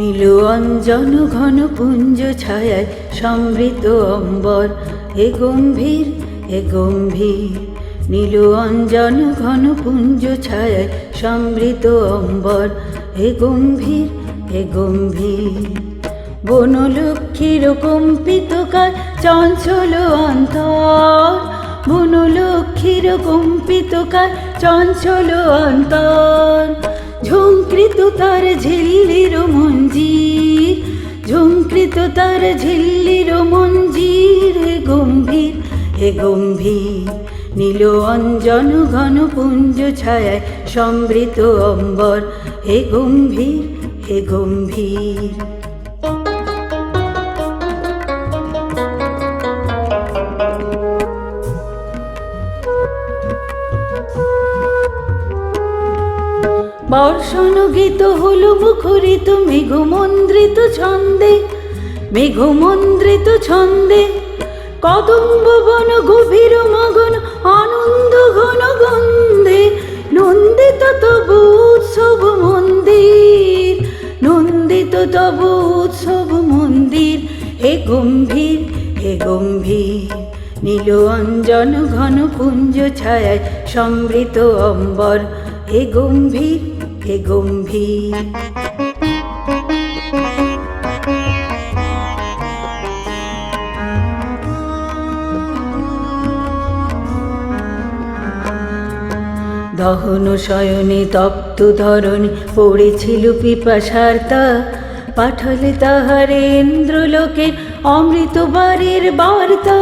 নীল অঞ্জন ঘন পুঞ্জ ছায়ায় সমৃত অম্বর। হে গম্ভীর হে গম্ভীর, নীল অঞ্জন ঘন পুঞ্জ ছায়ায় সমৃত অম্বর। হে গম্ভীর হে গম্ভীর, বনলক্ষ্মীর কম্পিত কার চঞ্চল অন্তর। বনলক্ষ্মীর কম্পিত কার চঞ্চল অন্তর। ঝঙ্কৃত তার ঝিল্লির মঞ্জির ঝঙ্কৃত তার ঝিল্লির মঞ্জির হে গম্ভীর হে গম্ভীর। নীল অঞ্জন ঘন পুঞ্জ ছায়ায় সমৃত অম্বর, হে গম্ভীর হে গম্ভীর। বর্ষণ গীত হল মুখরিত মেঘমন্দ্রিত ছন্দে মেঘমন্দ্রিত ছন্দে। কদম্ব বন গভীর মগন, আনন্দ ঘন গন্ধে। নন্দিত তব উৎসব মন্দির, নন্দিত তব উৎসব মন্দির। হে গম্ভীর হে গম্ভীর, নীল অঞ্জন ঘন কুঞ্জ ছায়ায় সমৃত অম্বর। হে গম্ভীর হে গম্ভীর। দহন শয়নে তপ্ত ধরণ পড়েছিল পিপাসার্তা পাঠালে তাহারে অমৃত বারের বার্তা।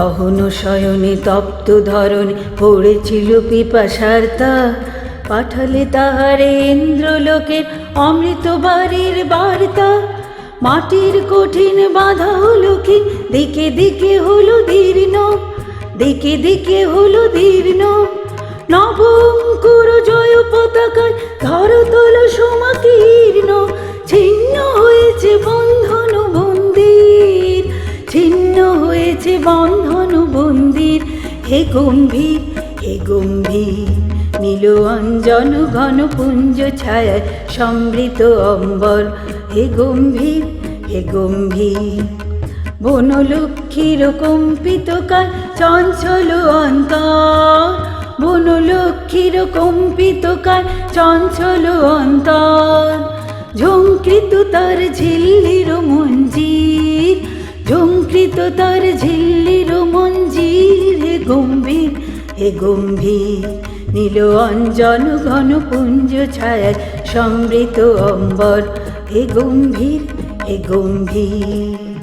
দহন শয়নে তপ্ত ধরণ পড়েছিল পিপাসার্তা পাঠালে তাহারে ইন্দ্রলোকের অমৃত বাড়ির বার্তা। মাটির কঠিন বাধা হলো কি? দিকে দিকে হলো দীর্ণ। দিকে দিকে হলো দীর্ণ। নবঙ্কুর জয় পতাকায় ধরতল সমাকীর্ণ হে গম্ভীর হে গম্ভীর, নীল অঞ্জন ঘন পুঞ্জ ছায়ায় সমৃত অম্বর হে গম্ভীর হে গম্ভীর, বনলক্ষ্মীর কম্পিত কার চঞ্চল অন্তর। বনলক্ষ্মীর কম্পিত কার চঞ্চল অন্তর। ঝঙ্কৃত তার ঝিল্লির মঞ্জির ঝঙ্কৃত তার হে গম্ভীর হে গম্ভীর নীল অঞ্জন ঘন পুঞ্জ ছায় সমৃত অম্বর। হে গম্ভীর হে গম্ভীর।